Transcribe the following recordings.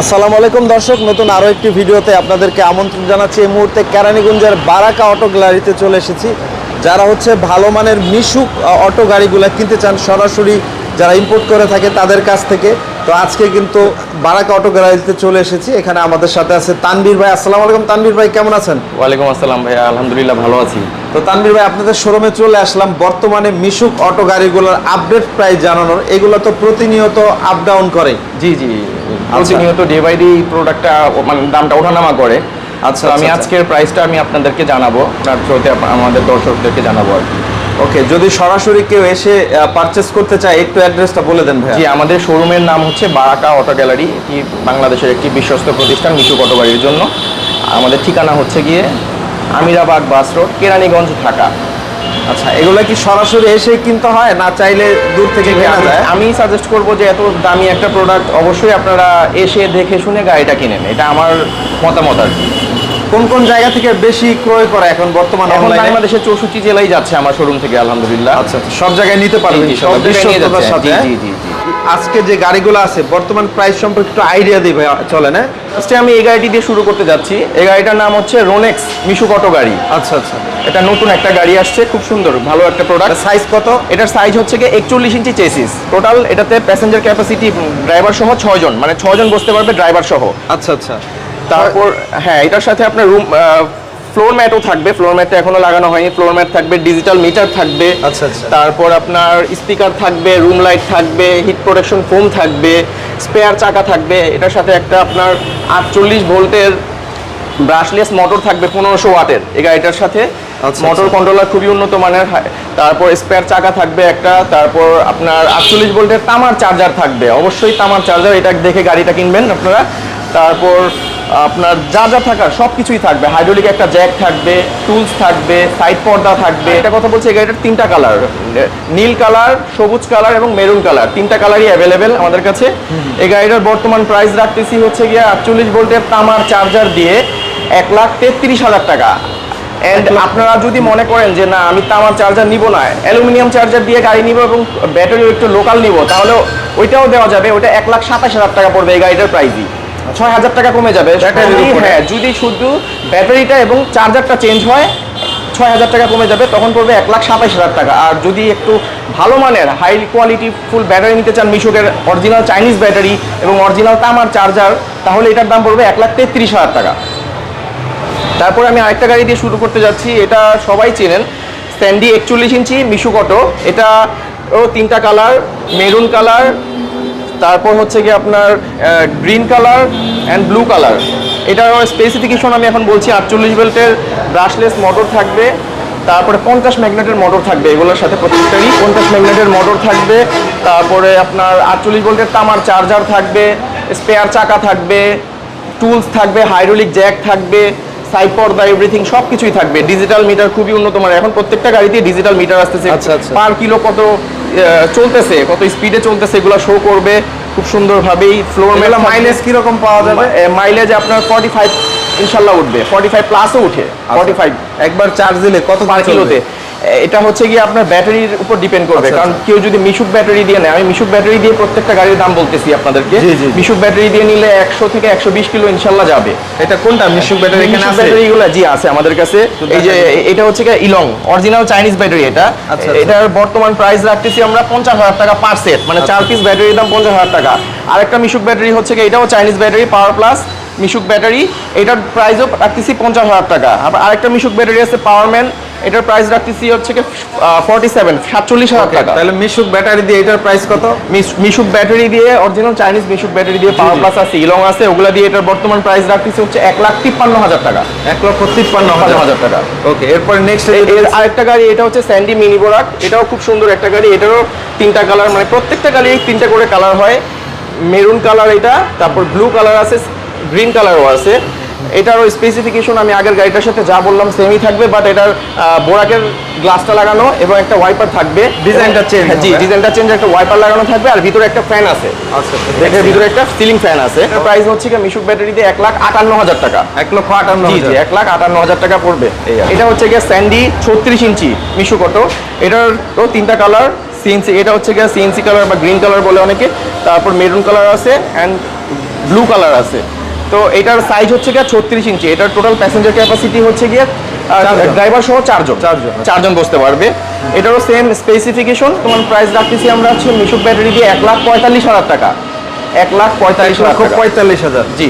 আসসালামু আলাইকুম দর্শক নতুন আরও একটি ভিডিওতে আপনাদেরকে আমন্ত্রণ জানাচ্ছি। এই মুহূর্তে কেরানীগঞ্জের বারাকা অটো গ্যালারিতে চলে এসেছি। যারা হচ্ছে ভালো মানের মিশুক অটো গাড়িগুলো কিনতে চান সরাসরি যারা ইম্পোর্ট করে থাকে তাদের কাছ থেকে। তো আজকে কিন্তু বারাকা অটো গ্যালারিতে চলে এসেছি। এখানে আমাদের সাথে আছে তানবীর ভাই। আসসালামু আলাইকুম তানবীর ভাই কেমন আছেন? ওয়ালাইকুম আসসালাম ভাইয়া আলহামদুলিল্লাহ ভালো আছি। তো তানবীর ভাই আপনাদের শোরুমে চলে আসলাম। বর্তমানে মিশুক অটো গাড়িগুলোর আপডেট প্রাইস জানানোর। এগুলো তো প্রতিনিয়ত আপ ডাউন করে। জি জি। প্রতিনিয়ত ডে বাই ডে প্রোডাক্টটা মানে দামটা ওঠানামা করে। আচ্ছা, আমি আচ্ছা, আজকের প্রাইসটা আমি আপনাদেরকে জানাব তার থ্রুতে আমাদের দর্শকদেরকে জানাব আর কি। ওকে যদি সরাসরি কেউ এসে পারচেস করতে চায় একটু অ্যাড্রেসটা বলে দেন ভাই জি আমাদের শোরুমের নাম হচ্ছে বারাকা অটো গ্যালারি এটি বাংলাদেশের একটি বিশ্বস্ত প্রতিষ্ঠান মিশু অটো গাড়ির জন্য। আমাদের ঠিকানা হচ্ছে গিয়ে আমিরাবাগ বাস রোড কেরানীগঞ্জ ঢাকা। আচ্ছা এগুলো কি সরাসরি এসে কিনতে হয় না চাইলে দূর থেকে কেনা যায়? আমি সাজেস্ট করব যে এত দামি একটা প্রোডাক্ট অবশ্যই আপনারা এসে দেখে শুনে গাড়িটা কিনেন। এটা আমার মতামত আর কি। কোন কোন জায়গা থেকে বেশি ক্রয় করা এখন বর্তমানে এখন অনলাইনে বাংলাদেশের চৌষট্টি জেলায় যাচ্ছে আমার শোরুম থেকে আলহামদুলিল্লাহ। আচ্ছা আচ্ছা, সব জায়গায় নিতে পারবেন সব জায়গায় নিয়ে যাচ্ছে। জি, জি, জি। আজকে যে গাড়িগুলো আছে বর্তমান প্রাইস সম্পর্কে একটু আইডিয়া দিই ভাই চলে না? ফার্স্টে আমি এই গাড়িটি দিয়ে শুরু করতে যাচ্ছি। এই গাড়িটার নাম হচ্ছে রোনেক্স মিশুক অটো গাড়ি। আচ্ছা আচ্ছা। এটা নতুন একটা গাড়ি আসছে খুব সুন্দর ভালো একটা প্রোডাক্ট সাইজ কত? এটার সাইজ হচ্ছে কি একচল্লিশ ইঞ্চি চেসিস টোটাল এটাতে প্যাসেঞ্জার ক্যাপাসিটি ড্রাইভার সহ ছয়জন মানে ছয়জন বসতে পারবে ড্রাইভার সহ। আচ্ছা আচ্ছা। তারপর হ্যাঁ এটার সাথে আপনার রুম ফ্লোর ম্যাটও থাকবে ফ্লোর ম্যাটটা এখনও লাগানো হয়নি ফ্লোর ম্যাট থাকবে ডিজিটাল মিটার থাকবে আচ্ছা, আচ্ছা। তারপর আপনার স্পিকার থাকবে রুম লাইট থাকবে হিট প্রোটেকশন ফোম থাকবে স্পেয়ার চাকা থাকবে এটার সাথে একটা আপনার আটচল্লিশ ভোল্টের ব্রাশলেস মোটর থাকবে পনেরোশো ওয়াটের এই গাড়িটার সাথে আচ্ছা, মোটর আচ্ছা। কন্ট্রোলার খুবই উন্নত মানের হয়। তারপর স্পেয়ার চাকা থাকবে একটা তারপর আপনার আটচল্লিশ ভোল্টের তামার চার্জার থাকবে অবশ্যই তামার চার্জার এটা দেখে গাড়িটা কিনবেন আপনারা তারপর আপনার যা যা থাকার সব কিছুই থাকবে। হাইড্রোলিক একটা জ্যাক থাকবে টুলস থাকবে সাইড পর্দা থাকবে। এটা কথা বলছি এই গাড়িটার তিনটা কালার নীল কালার সবুজ কালার এবং মেরুন কালার তিনটা কালারই অ্যাভেলেবেল আমাদের কাছে। এই গাড়িটার বর্তমান প্রাইস রাখতেছি হচ্ছে গিয়ে আটচল্লিশ ভোল্টের তামার চার্জার দিয়ে এক লাখ তেত্রিশ হাজার টাকা। অ্যান্ড আপনারা যদি মনে করেন যে না আমি তামার চার্জার নিব না অ্যালুমিনিয়াম চার্জার দিয়ে গাড়ি নিব এবং ব্যাটারিও একটু লোকাল নিব তাহলে ওইটাও দেওয়া যাবে ওটা এক লাখ সাতাশ হাজার টাকা পড়বে এই গাড়িটার প্রাইসই ছয় হাজার টাকা কমে যাবে। হ্যাঁ যদি শুধু ব্যাটারিটা এবং চার্জারটা চেঞ্জ হয় ছয় হাজার টাকা কমে যাবে তখন পড়বে এক লাখ সাতাশ হাজার টাকা। আর যদি একটু ভালো মানের হাই কোয়ালিটি ফুল ব্যাটারি নিতে চান মিশুকের অরিজিনাল চাইনিজ ব্যাটারি এবং অরিজিনাল তামার চার্জার তাহলে এটার দাম পড়বে এক লাখ তেত্রিশ হাজার টাকা। তারপর আমি আরেকটা গাড়ি দিয়ে শুরু করতে যাচ্ছি এটা সবাই চেনেন স্ট্যান্ডি একচল্লিশ ইঞ্চি মিশুক অটো এটা ও তিনটা কালার মেরুন কালার তারপর হচ্ছে কি আপনার green colour and blue colour এটার স্পেসিফিকেশন আমি এখন বলছি, আটচল্লিশ বেল্টের ব্রাশলেস মোটর থাকবে, তারপরে পঞ্চাশ ম্যাগনেটের মোটর থাকবে, এগুলোর সাথে প্রত্যেকটারই পঞ্চাশ ম্যাগনেটের মোটর থাকবে, তারপরে আপনার আটচল্লিশ ভোল্টের তামার চার্জার থাকবে স্পেয়ার চাকা থাকবে টুলস থাকবে হাইড্রোলিক জ্যাক থাকবে সাইড পর্দা এভরিথিং সবকিছুই থাকবে। ডিজিটাল মিটার খুবই উন্নত মানের। এখন প্রত্যেকটা গাড়িতে ডিজিটাল মিটার আসতেছে। আচ্ছা, আচ্ছা। পার কিলো কত চলতেছে কত স্পিডে চলতেছে এগুলো শো করবে খুব সুন্দরভাবেই। ফ্লোর মাইলেজ কীরকম পাওয়া যাবে? মাইলেজ আপনার ফর্টি ফাইভ ইনশাল্লাহ উঠবে। ফর্টি ফাইভ প্লাসও উঠে। ফর্টি ফাইভ একবার চার্জ দিলে কত পার কিলোতে? এটা হচ্ছে গিয়ে আপনার ব্যাটারির উপর ডিপেন্ড করবে। আচ্ছা, কারণ আচ্ছা। কেউ যদি মিশুক ব্যাটারি দিয়ে নেয় আমি মিশুক ব্যাটারি দিয়ে প্রত্যেকটা গাড়ির দাম বলতেছি আপনাদেরকে। মিশুক ব্যাটারি দিয়ে নিলে একশো থেকে একশো বিশ কিলো ইনশাল্লাহ যাবে। এটা কোনটা? মিশুক ব্যাটারি এখানে আছে? ব্যাটারিগুলো জি আছে আমাদের কাছে। এই যে এটা হচ্ছে গিয়ে ইলং অরিজিনাল চাইনিজ ব্যাটারি এটা। আচ্ছা। এটার বর্তমান প্রাইস রাখতেছি আমরা পঞ্চাশ হাজার টাকা পার সেট মানে। চার পিস ব্যাটারির দাম পঞ্চাশ হাজার টাকা। আরেকটা মিশুক ব্যাটারি হচ্ছে গিয়ে এটাও Chinese battery power plus Mishuk battery. এটার প্রাইসও রাখতেছি পঞ্চাশ হাজার টাকা। আবার আরেকটা মিশুক ব্যাটারি আছে পাওয়ারম্যান এটার প্রাইস রাখতেছি হচ্ছে কি ফর্টি সেভেন সাতচল্লিশ হাজার টাকা। তাহলে মিশুক ব্যাটারি দিয়ে এটার প্রাইস কত? মিশ- মিশুক ব্যাটারি দিয়ে অরিজিনাল চাইনিজ মিশুক ব্যাটারি দিয়ে পাওয়ার প্লাস আছে ইলং আছে ওগুলা দিয়ে এটার বর্তমান প্রাইস রাখতেছি হচ্ছে এক লাখ তিপ্পান্ন হাজার টাকা। এক লক্ষ তিপ্পান্ন হাজার। টাকা। ওকে এরপরে নেক্সট এর আরেকটা গাড়ি এটা হচ্ছে স্যান্ডি মিনি বোরাক এটাও খুব সুন্দর একটা গাড়ি এটারও তিনটা কালার মানে প্রত্যেকটা গাড়ি তিনটা করে কালার হয়। মেরুন কালার এটা তারপর ব্লু কালার আছে গ্রিন কালারও আছে। এটারও স্পেসিফিকেশন আমি আগের গাড়িটার সাথে যা বললাম সেমই থাকবে বাট এটার বোরাকের গ্লাসটা লাগানো এবং একটা ওয়াইপার থাকবে। ডিজাইনটা চেঞ্জ হ্যাঁ, জি ডিজাইনটা চেঞ্জ একটা ওয়াইপার লাগানো থাকবে আর ভিতরে একটা ফ্যান আছে। আচ্ছা এটার ভিতরে একটা সিলিং ফ্যান আছে। প্রাইস হচ্ছে কি মিশুক ব্যাটারি দিয়ে এক লাখ আটান্ন হাজার টাকা। এক লক্ষ আটান্ন জি জি। এক লাখ আটান্ন হাজার টাকা পড়বে। এটা হচ্ছে গিয়ে স্যান্ডি ছত্রিশ ইঞ্চি মিশু কটো এটার তো তিনটা কালার সিএনসি এটা হচ্ছে গিয়ে সিএনসি কালার বা গ্রিন কালার বলে অনেকে। তারপর মেরুন কালার আছে অ্যান্ড ব্লু কালার আছে। তো এটার সাইজ হচ্ছে গিয়ে ছত্রিশ ইঞ্চি। এটার টোটাল প্যাসেঞ্জার ক্যাপাসিটি হচ্ছে গিয়ে। ড্রাইভার সহ চারজন। চারজন। চারজন বসতে পারবে। এটারও সেম স্পেসিফিকেশন তোমার প্রাইস রাখতেছি আমরা হচ্ছে মিশুক ব্যাটারি দিয়ে এক লাখ পঁয়তাল্লিশ হাজার টাকা। এক লাখ পঁয়তাল্লিশ হাজার পঁয়তাল্লিশ হাজার। জি।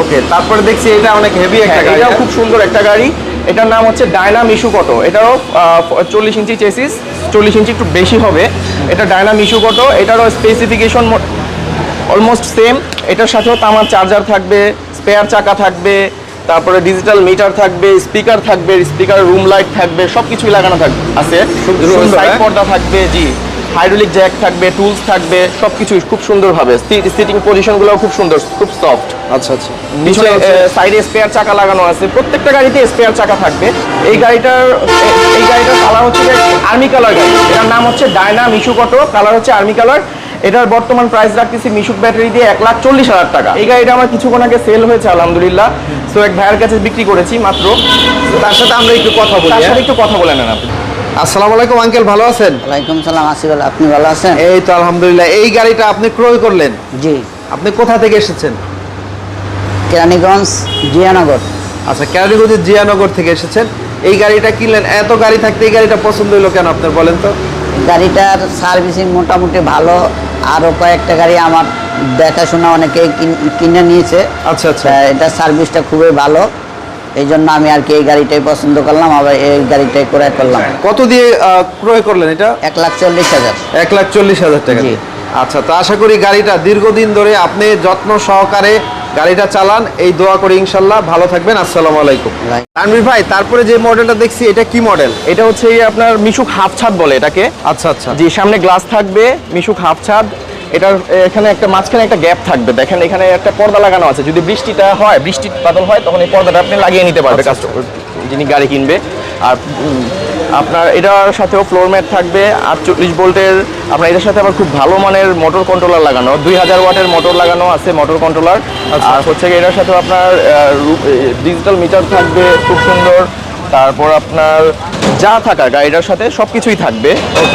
ওকে তারপরে দেখছি এটা অনেক হেভি একটা হ্যাঁ, গাড়ি। এটাও? খুব সুন্দর একটা গাড়ি। এটার নাম হচ্ছে ডায়না মিশু কটো এটাও চল্লিশ ইঞ্চি চেসিস চল্লিশ ইঞ্চি একটু বেশি হবে। এটা ডায়না মিশু কটো এটারও স্পেসিফিকেশন অলমোস্ট সেম এটার সাথেও তামার চার্জার থাকবে স্পেয়ার চাকা থাকবে তারপরে ডিজিটাল মিটার থাকবে স্পিকার থাকবে স্পিকার রুম লাইট থাকবে সব কিছুই লাগানো থাকবে। আছে? সাইড? পর্দা থাকবে জি। হাইড্রোলিক জ্যাক থাকবে টুলস থাকবে সব কিছুই খুব সুন্দরভাবে। সিটিং পজিশনগুলো খুব সুন্দর খুব সফট আচ্ছা আচ্ছা। নিচে সাইডে স্পেয়ার চাকা লাগানো আছে। প্রত্যেকটা গাড়িতে স্পেয়ার চাকা থাকবে। এই গাড়িটার এই গাড়িটার কালার হচ্ছে আর্মি কালার গাড়ি। এটার নাম হচ্ছে ডায়না মিশুক অটো কালার হচ্ছে আর্মি কালার এটার বর্তমান প্রাইস রাখতেছি মিশুক ব্যাটারি দিয়ে এক লাখ চল্লিশ হাজার টাকা। এই গাড়িটা আমার কিছুক্ষণ আগে সেল হয়েছে আলহামদুলিল্লাহ। তো এক ভাইয়ের কাছে বিক্রি করেছি মাত্র। তার সাথে আমরা একটু কথা বলি তার সাথে হ্যাঁ? একটু কথা বলে নেন আপনি। আসসালামু আলাইকুম আঙ্কেল ভালো আছেন? ওয়ালাইকুম সালাম আপনি ভালো আছেন? এই তো আলহামদুলিল্লাহ। এই গাড়িটা আপনি ক্রয় করলেন? জি। আপনি কোথা থেকে এসেছেন? কেরানীগঞ্জ জিয়ানগর। আচ্ছা কেরানীগঞ্জের জিয়ানগর থেকে এসেছেন। এই গাড়িটা কিনলেন এত গাড়ি থাকতে এই গাড়িটা পছন্দ হলো কেন আপনার বলেন তো। গাড়িটার সার্ভিসিং মোটামুটি ভালো। আরও কয়েকটা গাড়ি আমার দেখাশোনা অনেকে কিন- নিয়েছে। আচ্ছা আচ্ছা। এটা সার্ভিসটা খুবই ভালো। এই জন্য আমি আর কি এই গাড়িটাই পছন্দ করলাম আবার এই গাড়িটাই ক্রয় করলাম। কত দিয়ে ক্রয় করলেন এটা? এক লাখ চল্লিশ হাজার। এক লাখ চল্লিশ হাজার টাকা। জি। আচ্ছা তো আশা করি গাড়িটা দীর্ঘদিন ধরে আপনি যত্ন সহকারে গাড়িটা চালান এই দোয়া করে ইনশাল্লাহ। ভালো থাকবেন আসসালামু আলাইকুম. তানভীর ভাই তারপরে যে মডেলটা দেখছি এটা কি মডেল? এটা হচ্ছে এই আপনার মিশুক হাফ ছাদ বলে এটাকে। আচ্ছা আচ্ছা। জি সামনে গ্লাস থাকবে মিশুক হাফ ছাদ। এটার এখানে একটা মাঝখানে একটা গ্যাপ থাকবে। দেখেন এখানে একটা পর্দা লাগানো আছে। যদি বৃষ্টিটা হয় বৃষ্টি বাদল হয় তখন এই পর্দাটা আপনি লাগিয়ে নিতে পারবে কাস্টমার যিনি গাড়ি কিনবে। আর আপনার এটার সাথেও ফ্লোর ম্যাট থাকবে আটচল্লিশ ভোল্টের আপনার এটার সাথে আবার খুব ভালো মানের মোটর কন্ট্রোলার লাগানো দুই হাজার ওয়াটের মোটর লাগানো আছে মোটর কন্ট্রোলার আর হচ্ছে গিয়ে এটার সাথেও আপনার ডিজিটাল মিটার থাকবে খুব সুন্দর। তারপর আপনার যা থাকার গাড়িটার সাথে সব কিছুই থাকবে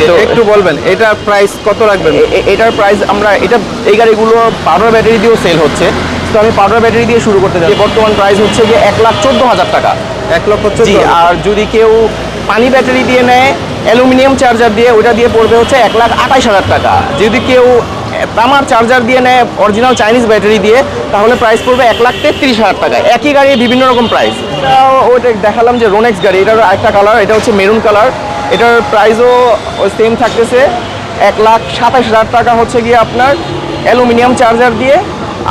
তো একটু বলবেন এটার প্রাইস কত রাখবেন? এটার প্রাইস আমরা এটা এই গাড়িগুলো পাউডার ব্যাটারি দিয়েও সেল হচ্ছে। তো আমি পাউডার ব্যাটারি দিয়ে শুরু করতে চাই বর্তমান প্রাইস হচ্ছে গিয়ে এক লাখ চোদ্দ হাজার টাকা। এক লক্ষ আর যদি কেউ পানি ব্যাটারি দিয়ে নেয়, অ্যালুমিনিয়াম চার্জার দিয়ে ওটা দিয়ে পড়বে হচ্ছে এক লাখ আঠাইশ হাজার টাকা। যদি কেউ তামার চার্জার দিয়ে নেয় অরিজিনাল চাইনিজ ব্যাটারি দিয়ে, তাহলে প্রাইস পড়বে এক লাখ তেত্রিশ হাজার টাকা। একই গাড়ি, বিভিন্ন রকম প্রাইস ওইটা দেখালাম যে রোনেক্স গাড়ি এটার একটা কালার এটা হচ্ছে মেরুন কালার এটার প্রাইসও সেম থাকতেছে, এক লাখ সাতাশ হাজার টাকা হচ্ছে গিয়ে আপনার অ্যালুমিনিয়াম চার্জার দিয়ে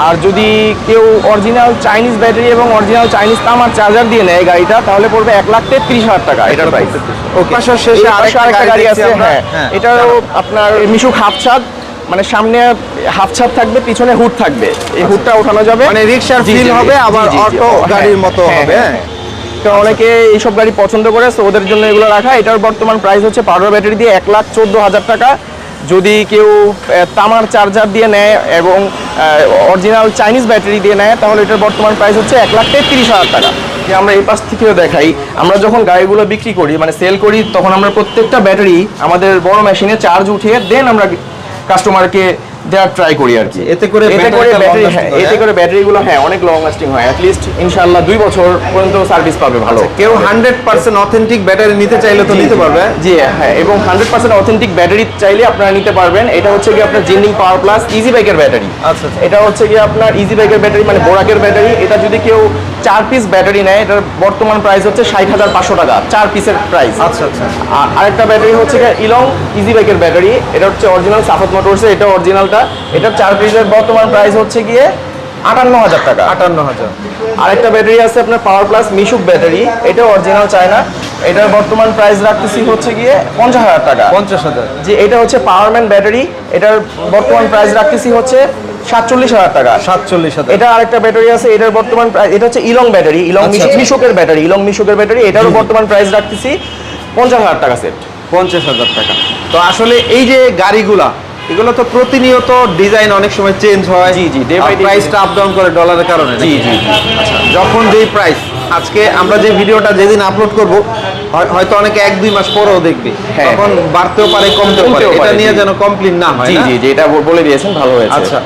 আর যদি কেউ অরিজিনাল চাইনিজ ব্যাটারি এবং অরিজিনাল চাইনিজ তামার চার্জার দিয়ে নেয় গাড়িটা তাহলে পড়বে এক লাখ তেত্রিশ হাজার টাকা এটার প্রাইস ওকে। শেষে আরেকটা আরেকটা গাড়ি আছে আছে হ্যাঁ এটাও আপনার মিশুক হাফ ছাদ মানে সামনে হাফ ছাদ থাকবে পিছনে হুড থাকবে। এই হুডটা ওঠানো যাবে। মানে রিক্সার ফিল হবে আবার অটো হ্যাঁ, গাড়ির মতো হ্যাঁ, হবে হ্যাঁ, হ্যাঁ। তো অনেকে এইসব গাড়ি পছন্দ করে তো ওদের জন্য এগুলো রাখা। এটার বর্তমান প্রাইস হচ্ছে পাউডার ব্যাটারি দিয়ে এক লাখ চোদ্দ হাজার টাকা। যদি কেউ তামার চার্জার দিয়ে নেয় এবং অরিজিনাল চাইনিজ ব্যাটারি দিয়ে নেয়, তাহলে এটার বর্তমান প্রাইস হচ্ছে এক লাখ তেত্রিশ হাজার টাকা। যে আমরা এই পাশ থেকেও দেখাই, আমরা যখন গাড়িগুলো বিক্রি করি মানে সেল করি, তখন আমরা প্রত্যেকটা ব্যাটারি আমাদের বড় মেশিনে চার্জ উঠিয়ে দেন আমরা কাস্টমারকে দেওয়ার ট্রাই করি আর কি। এতে করে এতে করে ব্যাটারি হ্যাঁ এতে হ্যাঁ? করে ব্যাটারিগুলো হ্যাঁ অনেক লং লাস্টিং হয়। অ্যাটলিস্ট ইনশাআল্লাহ দুই বছর পর্যন্ত সার্ভিস পাবে ভালো। কেউ হান্ড্রেড পার্সেন্ট অথেন্টিক ব্যাটারি নিতে চাইলে তো নিতে পারবে? জি হ্যাঁ এবং হান্ড্রেড পার্সেন্ট অথেন্টিক ব্যাটারি চাইলে আপনারা নিতে পারবেন। এটা হচ্ছে কি আপনার জিন্ডিং পাওয়ার প্লাস ইজি বাইকের ব্যাটারি আচ্ছা, আচ্ছা। এটা হচ্ছে কি আপনার ইজি বাইকের ব্যাটারি মানে বোরাকের ব্যাটারি এটা যদি কেউ চার পিস ব্যাটারি নেয় এটার বর্তমান প্রাইস হচ্ছে ষাট হাজার পাঁচশো টাকা চার পিসের প্রাইস আচ্ছা আচ্ছা। আর আরেকটা ব্যাটারি হচ্ছে ইলং ইজি বাইকের ব্যাটারি এটা হচ্ছে অরিজিনাল সাফত মোটরসে এটা অরিজিনালটা এটার চার পিসের বর্তমান প্রাইস হচ্ছে গিয়ে আটান্ন হাজার টাকা। আটান্ন হাজার আরেকটা ব্যাটারি আছে আপনার পাওয়ার প্লাস মিশুক ব্যাটারি এটা অরিজিনাল চায়না এটার বর্তমান প্রাইস রাখতেছি হচ্ছে গিয়ে পঞ্চাশ হাজার টাকা। পঞ্চাশ হাজার। যে এটা হচ্ছে পাওয়ারম্যান ব্যাটারি এটার বর্তমান প্রাইস রাখতেছি হচ্ছে সাতচল্লিশ হাজার টাকা। সাতচল্লিশ হাজার। এটা আরেকটা ব্যাটারি আছে এটার বর্তমান এটা হচ্ছে ইলং ব্যাটারি ইলং। মিশুকের ব্যাটারি ইলং মিশুকের ব্যাটারি এটারও বর্তমান প্রাইস রাখতেছি পঞ্চাশ হাজার টাকা সেট পঞ্চাশ হাজার টাকা। তো আসলে এই যে গাড়িগুলা এগুলো তো প্রতিনিয়ত ডিজাইন অনেক সময় চেঞ্জ হয়। জি, জি, ডে বাই ডে প্রাইসটা আপ ডাউন করে ডলারের কারণে জি, জি। আচ্ছা, যখন যেই প্রাইস আজকে আমরা যে ভিডিওটা যেদিন আপলোড করব হয়তো অনেকে এক দুই মাস পরেও দেখবে। হ্যাঁ। তখন বাড়তেও পারে কমতেও পারে। এটা নিয়ে যেন কমপ্লেন না হয় জি জি এটা বলে দিয়েছেন ভালো হয়েছে। আচ্ছা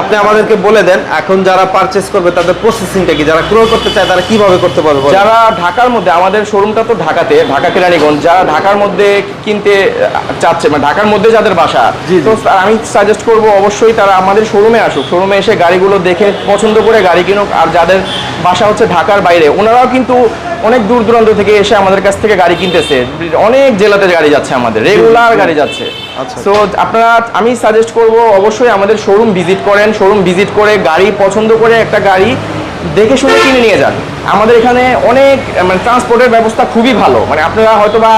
আপনি আমাদেরকে বলে দেন এখন যারা পারচেস করবে তাদের প্রসেসিংটা কি? যারা ক্রয় করতে চায় তারা কীভাবে করতে পারবে যারা ঢাকার মধ্যে আমাদের শোরুমটা তো ঢাকাতে ঢাকা কেরানীগঞ্জ যারা ঢাকার মধ্যে কিনতে চাচ্ছে মানে ঢাকার মধ্যে যাদের বাসা। তো আমি সাজেস্ট করব অবশ্যই তারা আমাদের শোরুমে আসুক। শোরুমে এসে গাড়িগুলো দেখে পছন্দ করে গাড়ি কিনুক। আর যাদের বাসা হচ্ছে ঢাকার বাইরে ওনারাও কিন্তু অনেক দূর দূরান্ত থেকে এসে আমাদের কাছ থেকে গাড়ি কিনতেছে। অনেক জেলাতে গাড়ি যাচ্ছে আমাদের রেগুলার গাড়ি যাচ্ছে। আচ্ছা। তো আপনারা আমি সাজেস্ট করব অবশ্যই আমাদের শোরুম ভিজিট করেন শোরুম ভিজিট করে গাড়ি পছন্দ করে একটা গাড়ি দেখে শুনে কিনে নিয়ে যান। আমাদের এখানে অনেক মানে ট্রান্সপোর্টের ব্যবস্থা খুবই ভালো। মানে আপনারা হয়তো বা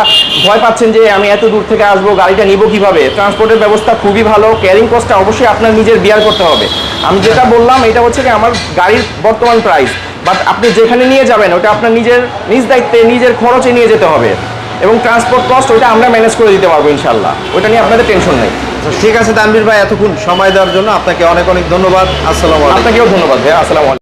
ভয় পাচ্ছেন যে আমি এত দূর থেকে আসব গাড়িটা নিব কীভাবে? ট্রান্সপোর্টের ব্যবস্থা খুবই ভালো ক্যারিং কস্টটা অবশ্যই আপনার নিজের বিয়ার করতে হবে। আমি যেটা বললাম এটা হচ্ছে কি আমার গাড়ির বর্তমান প্রাইস বাট আপনি যেখানে নিয়ে যাবেন ওটা আপনার নিজের নিজ দায়িত্বে নিজের খরচে নিয়ে যেতে হবে। এবং ট্রান্সপোর্ট কস্ট ওইটা আমরা ম্যানেজ করে দিতে পারব ইনশাল্লাহ ওইটা নিয়ে আপনাদের টেনশন নেই। আচ্ছা, ঠিক আছে তানবির ভাই এতক্ষণ সময় দেওয়ার জন্য আপনাকে অনেক অনেক ধন্যবাদ। আসসালাম আপনাকেও ধন্যবাদ ভাই আসসালামু